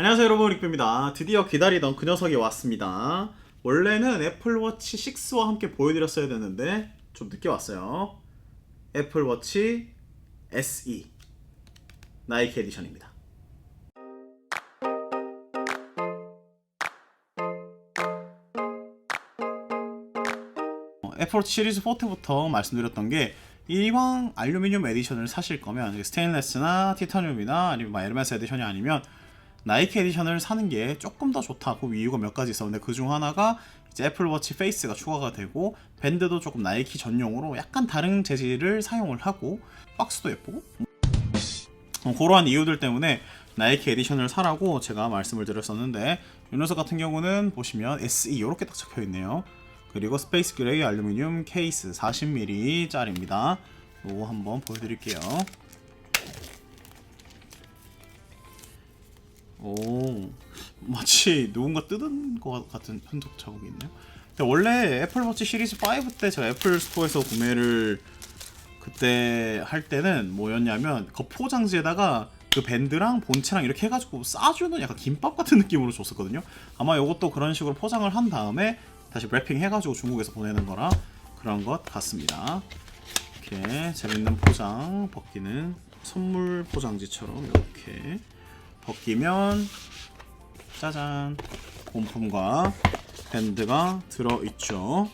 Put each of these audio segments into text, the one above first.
안녕하세요 여러분 릭뷰입니다. 드디어 기다리던 그 녀석이 왔습니다. 원래는 애플워치 6와 함께 보여드렸어야 되는데 좀 늦게 왔어요. 애플워치 SE 나이키 에디션입니다. 어, 애플워치 시리즈 4부터 말씀드렸던 게 이왕 알루미늄 에디션을 사실 거면 스테인레스나 티타늄이나 아니면 막 에르메스 에디션이 아니면 나이키 에디션을 사는 게 조금 더 좋다고 이유가 몇 가지 있었는데 그 중 하나가 이제 애플워치 페이스가 추가가 되고 밴드도 조금 나이키 전용으로 약간 다른 재질을 사용을 하고 박스도 예쁘고 어, 그러한 이유들 때문에 나이키 에디션을 사라고 제가 말씀을 드렸었는데 이 녀석 같은 경우는 보시면 SE 이렇게 딱 적혀 있네요. 그리고 스페이스 그레이 알루미늄 케이스 40mm 짜리입니다. 이거 한번 보여드릴게요. 오, 마치 누군가 뜯은 것 같은 흔적 자국이 있네요. 근데 원래 애플워치 시리즈 5 때 제가 애플 스토어에서 구매를 그때 할 때는 뭐였냐면 그 포장지에다가 그 밴드랑 본체랑 이렇게 해가지고 싸주는 약간 김밥 같은 느낌으로 줬었거든요. 아마 이것도 그런 식으로 포장을 한 다음에 다시 랩핑 해가지고 중국에서 보내는 거라 그런 것 같습니다. 이렇게 재밌는 포장 벗기는 선물 포장지처럼 이렇게 벗기면 짜잔 본품과 밴드가 들어있죠.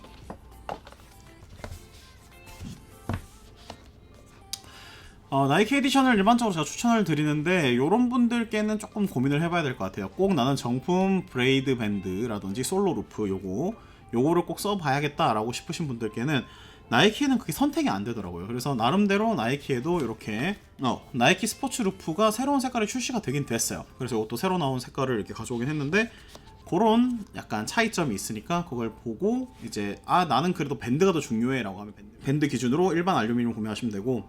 어, 나이키 에디션을 일반적으로 제가 추천을 드리는데 이런 분들께는 조금 고민을 해봐야 될 것 같아요. 꼭 나는 정품 브레이드 밴드라든지 솔로 루프 요거 요거를 꼭 써봐야겠다 라고 싶으신 분들께는 나이키는 그게 선택이 안 되더라고요. 그래서 나름대로 나이키에도 이렇게 어, 나이키 스포츠 루프가 새로운 색깔이 출시가 되긴 됐어요. 그래서 이것도 새로 나온 색깔을 이렇게 가져오긴 했는데 그런 약간 차이점이 있으니까 그걸 보고 이제 아 나는 그래도 밴드가 더 중요해라고 하면 밴드, 밴드 기준으로 일반 알루미늄 구매하시면 되고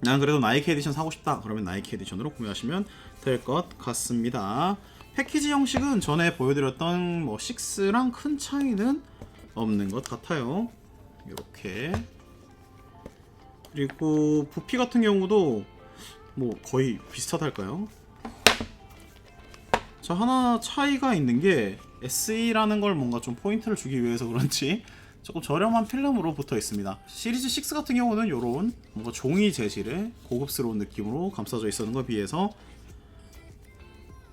난 그래도 나이키 에디션 사고 싶다 그러면 나이키 에디션으로 구매하시면 될 것 같습니다 패키지 형식은 전에 보여드렸던 뭐 6랑 큰 차이는 없는 것 같아요 이렇게 그리고 부피 같은 경우도 뭐 거의 비슷하달까요? 자 하나 차이가 있는 게 SE라는 걸 뭔가 좀 포인트를 주기 위해서 그런지 조금 저렴한 필름으로 붙어 있습니다. 시리즈 6 같은 경우는 이런 뭔가 종이 재질의 고급스러운 느낌으로 감싸져 있었는 것에 비해서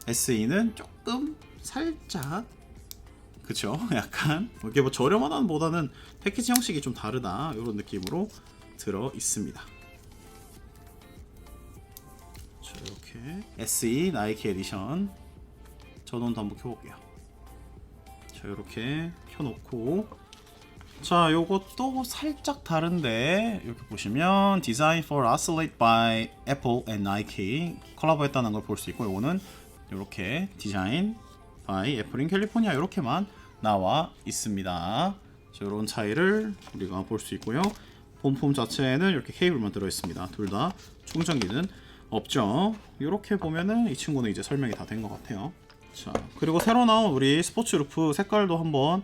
SE는 조금 살짝 그쵸? 약간 이게 뭐 저렴한 보다는 패키지 형식이 좀 다르다 이런 느낌으로 들어 있습니다. 자, 이렇게 SE 나이키 에디션 전원도 한번 켜볼게요. 자 이렇게 켜놓고 자 요것도 살짝 다른데 이렇게 보시면 Design for Oscillate by Apple and Nike 콜라보했다는 걸 볼 수 있고 요거는 이렇게 디자인 캘리포니아 이렇게만 나와 있습니다. 자, 이런 차이를 우리가 볼 수 있고요. 본품 자체에는 이렇게 케이블만 들어 있습니다. 둘 다 충전기는 없죠. 이렇게 보면은 이 친구는 이제 설명이 다 된 것 같아요. 자 그리고 새로 나온 우리 스포츠 루프 색깔도 한번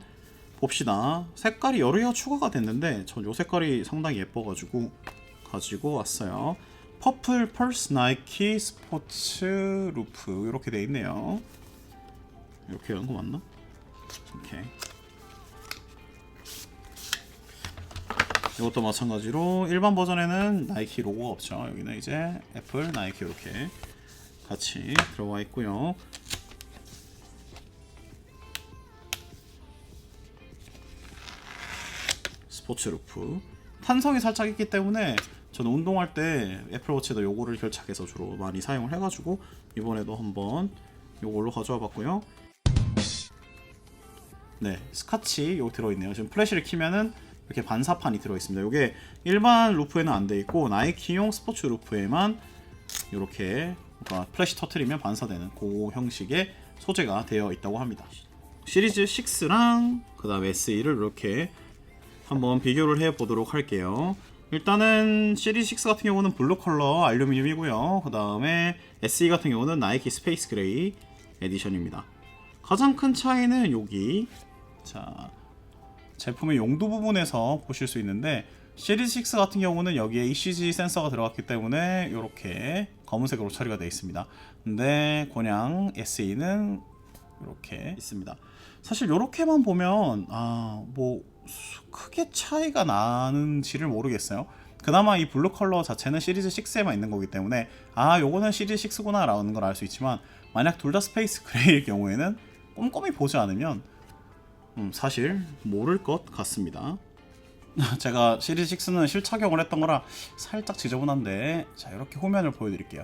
봅시다. 색깔이 여러 개가 추가가 됐는데 전 요 색깔이 상당히 예뻐가지고 가지고 왔어요. 퍼플 펄스 나이키 스포츠 루프 이렇게 돼 있네요. 이렇게 하는 거 맞나? 오케이. 이것도 마찬가지로 일반 버전에는 나이키 로고가 없죠. 여기는 이제 애플, 나이키 이렇게 같이 들어와 있고요. 스포츠 루프 탄성이 살짝 있기 때문에 저는 운동할 때 애플워치에다 요거를 결착해서 주로 많이 사용을 해가지고 이번에도 한번 요걸로 가져와 봤고요 네 스카치 요 들어있네요 지금 플래시를 키면은 이렇게 반사판이 들어있습니다 요게 일반 루프에는 안 돼 있고 나이키용 스포츠 루프에만 이렇게 그러니까 플래시 터트리면 반사되는 그 형식의 소재가 되어 있다고 합니다 시리즈 6랑 그 다음에 SE를 이렇게 한번 비교를 해 보도록 할게요. 일단은 시리즈 6 같은 경우는 블루 컬러 알루미늄이고요. 그 다음에 SE 같은 경우는 나이키 스페이스 그레이 에디션입니다. 가장 큰 차이는 여기 자 제품의 용도 부분에서 보실 수 있는데 시리즈 6 같은 경우는 여기에 ECG 센서가 들어갔기 때문에 이렇게 검은색으로 처리가 되어 있습니다. 근데 그냥 SE는 이렇게 있습니다. 사실 이렇게만 보면 아 뭐 크게 차이가 나는지를 모르겠어요. 그나마 이 블루 컬러 자체는 시리즈 6에만 있는 거기 때문에 아 요거는 시리즈 6구나 라는 걸 알 수 있지만 만약 둘 다 스페이스 그레이일 경우에는 꼼꼼히 보지 않으면 음, 사실 모를 것 같습니다. 제가 시리즈 6는 실착용을 했던 거라 살짝 지저분한데 자 이렇게 화면을 보여드릴게요.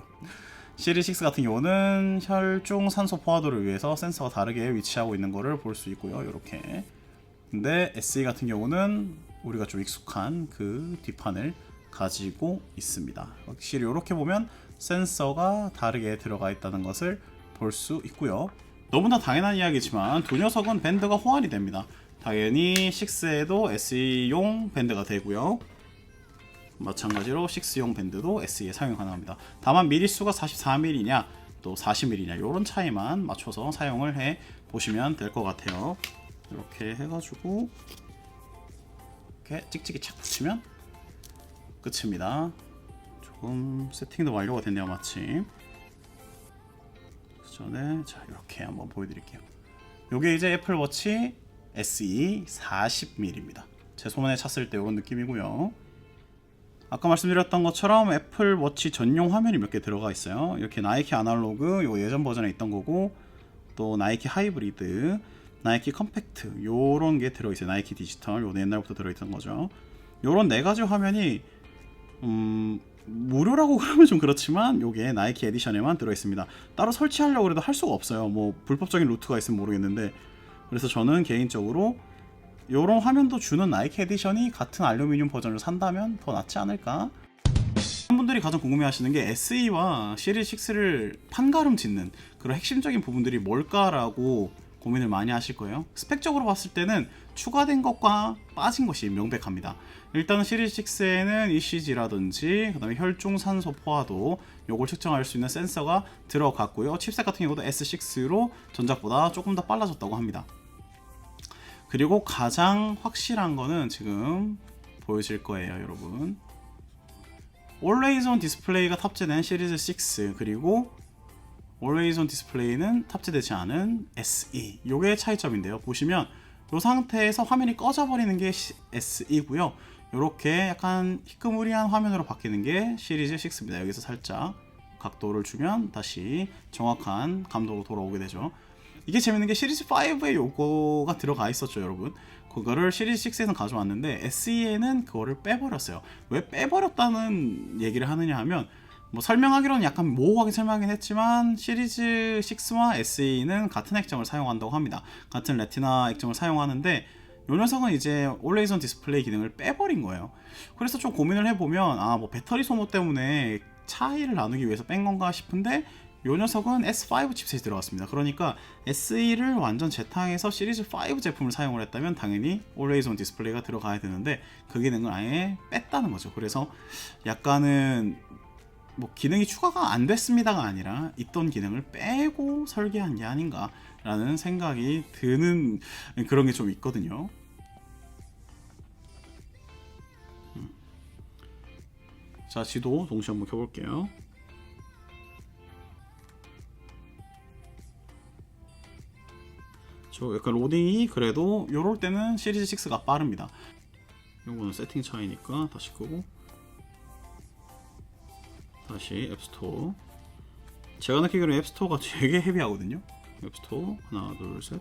시리즈 6 같은 경우는 혈중 산소 포화도를 위해서 센서가 다르게 위치하고 있는 거를 볼수 있고요. 이렇게. 근데 SE 같은 경우는 우리가 좀 익숙한 그 뒷판을 가지고 있습니다. 확실히 이렇게 보면 센서가 다르게 들어가 있다는 것을 볼 수 있고요. 너무나 당연한 이야기지만 두 녀석은 밴드가 호환이 됩니다. 당연히 6에도 SE용 밴드가 되고요. 마찬가지로 6용 밴드도 SE에 사용 가능합니다. 다만 미리수가 44mm냐 또 40mm냐 이런 차이만 맞춰서 사용을 해 보시면 될 것 같아요. 이렇게 해가지고 이렇게 찍찍이 착 붙이면 끝입니다. 조금 세팅도 완료가 됐네요 마침. 그 전에 자 이렇게 한번 보여드릴게요. 요게 이제 애플워치 SE 40mm입니다. 제 손에 찼을 때 이런 느낌이고요. 아까 말씀드렸던 것처럼 애플 워치 전용 화면이 몇 개 들어가 있어요. 이렇게 나이키 아날로그 요 예전 버전에 있던 거고 또 나이키 하이브리드, 나이키 컴팩트 요런 게 들어 있어요. 나이키 디지털 요 옛날부터 들어 있던 거죠. 요런 네 가지 화면이 음 무료라고 그러면 좀 그렇지만 요게 나이키 에디션에만 들어 있습니다. 따로 설치하려고 해도 할 수가 없어요. 뭐 불법적인 루트가 있으면 모르겠는데 그래서 저는 개인적으로 이런 화면도 주는 나이키 에디션이 같은 알루미늄 버전을 산다면 더 낫지 않을까? 분들이 가장 궁금해하시는 게 SE와 시리즈 6를 판가름 짓는 그런 핵심적인 부분들이 뭘까라고 고민을 많이 하실 거예요. 스펙적으로 봤을 때는 추가된 것과 빠진 것이 명백합니다. 일단은 시리즈 6에는 ECG라든지 그다음에 혈중 산소 포화도 요걸 측정할 수 있는 센서가 들어갔고요. 칩셋 같은 경우도 S6로 전작보다 조금 더 빨라졌다고 합니다. 그리고 가장 확실한 거는 지금 보여질 거예요, 여러분. Always on 디스플레이가 탑재된 시리즈 6 그리고 Always on 디스플레이는 탑재되지 않은 SE. 요게 차이점인데요. 보시면 이 상태에서 화면이 꺼져 버리는 게 SE고요. 이렇게 약간 희끄무리한 화면으로 바뀌는 게 시리즈 6입니다. 여기서 살짝 각도를 주면 다시 정확한 감도로 돌아오게 되죠. 이게 재밌는 게 시리즈 5에 요거가 들어가 있었죠, 여러분. 그거를 시리즈 6에는 가져왔는데 SE에는 그거를 빼버렸어요. 왜 빼버렸다는 얘기를 하느냐 하면 뭐 설명하기로는 약간 모호하게 설명하긴 했지만 시리즈 6와 SE는 같은 액정을 사용한다고 합니다. 같은 레티나 액정을 사용하는데 이 녀석은 이제 올레이선 디스플레이 기능을 빼버린 거예요. 그래서 좀 고민을 해보면 아 뭐 배터리 소모 때문에 차이를 나누기 위해서 뺀 건가 싶은데 이 녀석은 S5 칩셋이 들어갔습니다. 그러니까 SE를 완전 재탕해서 시리즈 5 제품을 사용을 했다면 당연히 on 디스플레이가 들어가야 되는데 그 기능을 아예 뺐다는 거죠. 그래서 약간은 뭐 기능이 추가가 안 됐습니다가 아니라 있던 기능을 빼고 설계한 게 아닌가라는 생각이 드는 그런 게 좀 있거든요. 음. 자 지도 동시에 한번 켜볼게요. 저 약간 로딩이 그래도 요럴 때는 시리즈 6가 빠릅니다. 요거는 세팅 차이니까 다시 끄고 다시 앱스토어 제가 느끼기로 앱스토어가 되게 헤비하거든요 앱스토어 하나 둘셋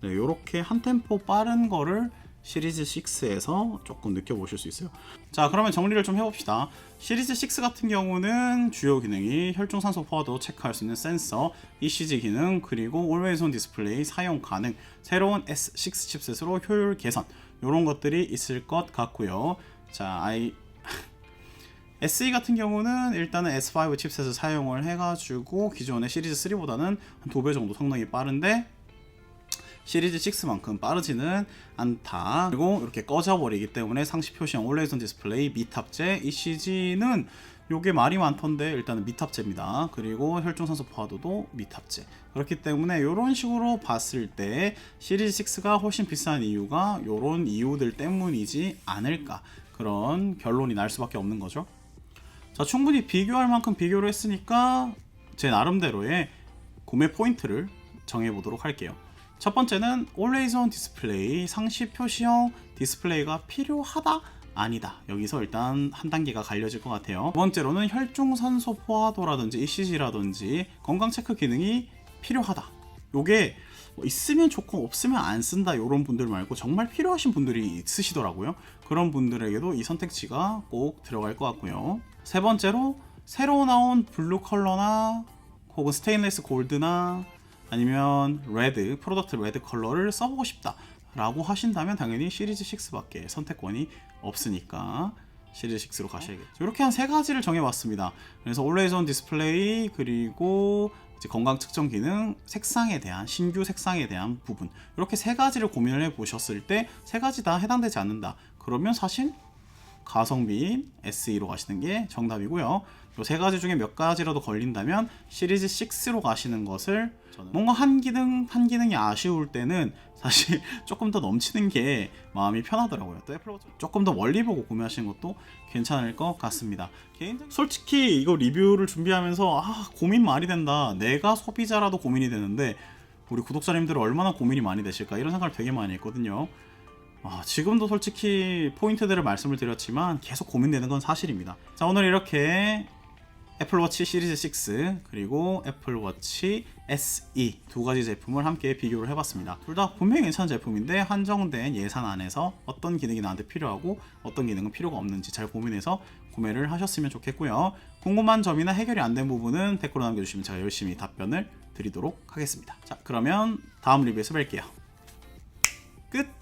네, 요렇게 한 템포 빠른 거를 시리즈 6에서 조금 느껴보실 수 있어요. 자, 그러면 정리를 좀 해봅시다. 시리즈 6 같은 경우는 주요 기능이 혈중산소 포화도 체크할 수 있는 센서, ECG 기능, 그리고 Always on 디스플레이 사용 가능, 새로운 S6 칩셋으로 효율 개선, 이런 것들이 있을 것 같고요. 자, I SE 같은 경우는 일단은 S5 칩셋을 사용을 해가지고 기존의 시리즈 3보다는 한 두 배 정도 성능이 빠른데 시리즈 6만큼 빠르지는 않다. 그리고 이렇게 꺼져버리기 때문에 상시 표시형 올레이선 디스플레이 미탑재 ECG는 요게 말이 많던데 일단은 미탑재입니다. 그리고 혈중산소 포화도도 미탑재. 그렇기 때문에 이런 식으로 봤을 때 시리즈 6가 훨씬 비싼 이유가 이런 이유들 때문이지 않을까 그런 결론이 날 수밖에 없는 거죠. 자 충분히 비교할 만큼 비교를 했으니까 제 나름대로의 구매 포인트를 정해보도록 할게요. 첫 번째는 Always on 디스플레이 상시 표시형 디스플레이가 필요하다 아니다 여기서 일단 한 단계가 갈려질 것 같아요. 두 번째로는 혈중산소 포화도라든지 ECG라든지 건강 체크 기능이 필요하다. 요게 뭐 있으면 좋고 없으면 안 쓴다 이런 분들 말고 정말 필요하신 분들이 있으시더라고요. 그런 분들에게도 이 선택지가 꼭 들어갈 것 같고요. 세 번째로 새로 나온 블루 컬러나 혹은 스테인레스 골드나 아니면 레드 프로덕트 레드 컬러를 써보고 싶다 라고 하신다면 당연히 시리즈 6밖에 선택권이 없으니까 시리즈 6로 가셔야겠죠 이렇게 한 세 가지를 정해봤습니다 그래서 on 디스플레이 그리고 이제 건강 측정 기능 색상에 대한 신규 색상에 대한 부분 이렇게 세 가지를 고민을 해 보셨을 때 세 가지 다 해당되지 않는다 그러면 사실 가성비인 SE로 가시는 게 정답이고요. 이 세 가지 중에 몇 가지라도 걸린다면 시리즈 6로 가시는 것을 뭔가 한 기능 한 기능이 아쉬울 때는 사실 조금 더 넘치는 게 마음이 편하더라고요. 또 애플워치 조금 더 멀리 보고 구매하시는 것도 괜찮을 것 같습니다. 개인적으로 솔직히 이거 리뷰를 준비하면서 아 고민 많이 된다. 내가 소비자라도 고민이 되는데 우리 구독자님들은 얼마나 고민이 많이 되실까 이런 생각을 되게 많이 했거든요. 아, 지금도 솔직히 포인트들을 말씀을 드렸지만 계속 고민되는 건 사실입니다. 자, 오늘 이렇게 애플워치 시리즈 6 그리고 애플워치 SE 두 가지 제품을 함께 비교를 해봤습니다. 둘 다 분명히 괜찮은 제품인데 한정된 예산 안에서 어떤 기능이 나한테 필요하고 어떤 기능은 필요가 없는지 잘 고민해서 구매를 하셨으면 좋겠고요. 궁금한 점이나 해결이 안 된 부분은 댓글로 남겨주시면 제가 열심히 답변을 드리도록 하겠습니다. 자, 그러면 다음 리뷰에서 뵐게요. 끝!